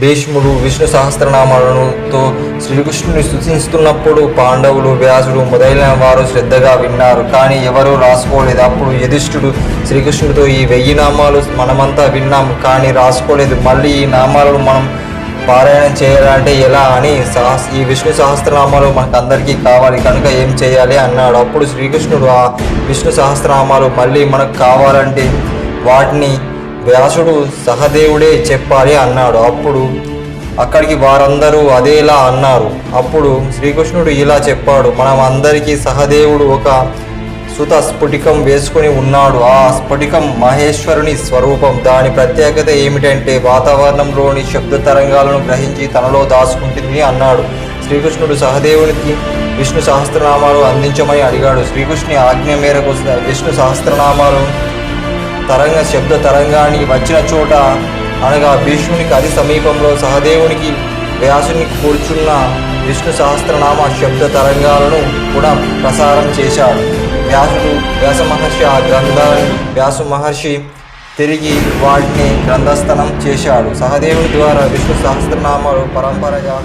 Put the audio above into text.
భీష్ముడు విష్ణు సహస్రనామాలతో శ్రీకృష్ణుని స్తుతిస్తున్నప్పుడు పాండవులు వ్యాసుడు మొదలైన వారు శ్రద్ధగా విన్నారు. కానీ ఎవరూ రాసుకోలేదు. అప్పుడు యధిష్ఠుడు శ్రీకృష్ణుడితో ఈ వెయ్యి నామాలు మనమంతా విన్నాం కానీ రాసుకోలేదు. మళ్ళీ ఈ నామాలను మనం పారాయణం చేయాలంటే ఎలా అని సహస్ ఈ విష్ణు సహస్రనామాలు మనకు అందరికీ కావాలి. కనుక ఏం చేయాలి అన్నాడు. అప్పుడు శ్రీకృష్ణుడు ఆ విష్ణు సహస్రనామాలు మళ్ళీ మనకు కావాలంటే వాటిని వ్యాసుడు సహదేవుడే చెప్పాలి అన్నాడు. అప్పుడు అక్కడికి వారందరూ అదేలా అన్నారు. అప్పుడు శ్రీకృష్ణుడు ఇలా చెప్పాడు. మనం అందరికీ సహదేవుడు ఒక సుత స్ఫటికం వేసుకుని ఉన్నాడు. ఆ స్ఫటికం మహేశ్వరుని స్వరూపం. దాని ప్రత్యేకత ఏమిటంటే వాతావరణంలోని శబ్ద తరంగాలను గ్రహించి తనలో దాచుకుంటుంది అన్నాడు. శ్రీకృష్ణుడు సహదేవునికి విష్ణు సహస్రనామాలు అందించమని అడిగాడు. శ్రీకృష్ణుని ఆజ్ఞ మేరకు విష్ణు సహస్రనామాలు తరంగ శబ్ద తరంగానికి వచ్చిన చోట అనగా భీష్మునికి అతి సమీపంలో సహదేవునికి వ్యాసునికి కూర్చున్న విష్ణు సహస్రనామ శబ్ద తరంగాలను కూడా ప్రసారం చేశాడు. వ్యాసుడు వ్యాస మహర్షి ఆ గ్రంథాన్ని వ్యాసు మహర్షి తిరిగి వాటిని గ్రంథస్థనం చేశాడు. సహదేవుని ద్వారా విష్ణు సహస్రనామాలు పరంపరగా